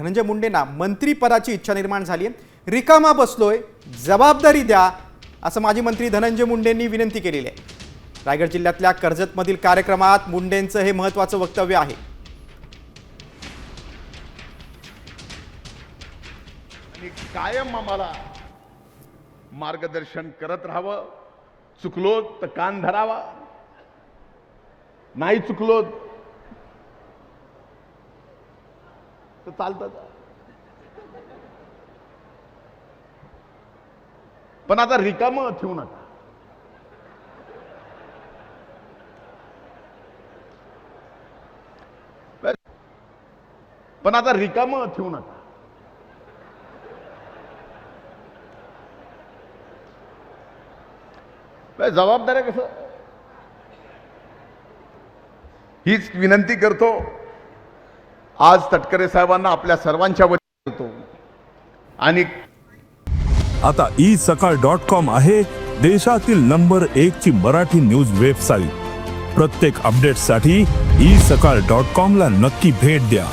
धनंजय मुंडेंना मंत्रीपदाची इच्छा निर्माण झाली आहे. रिकामा बसलोय जबाबदारी द्या असं माजी मंत्री धनंजय मुंडेंनी विनंती केलेली आहे. रायगड जिल्ह्यातल्या कर्जतमधील कार्यक्रमात मुंडेंचं हे महत्त्वाचं वक्तव्य आहे. आणि कायम आम्हाला मार्गदर्शन करत राहावं. चुकलो तर कान धरावा. नाही चुकलो तर चालतं. पण आता रिकाम ठेवू नका. पण आता रिकाम ठेवू नका. काय जबाबदाऱ्या कसं? हीच विनंती करतो. आज तटकरे साहेबांना आपल्या सर्वांच्या वतीने आणि आता ई सकाळ डॉट कॉम आहे देशातील नंबर एक ची मराठी न्यूज वेबसाईट प्रत्येक अपडेटसाठी ई सकाळ डॉट कॉम ला नक्की भेट द्या.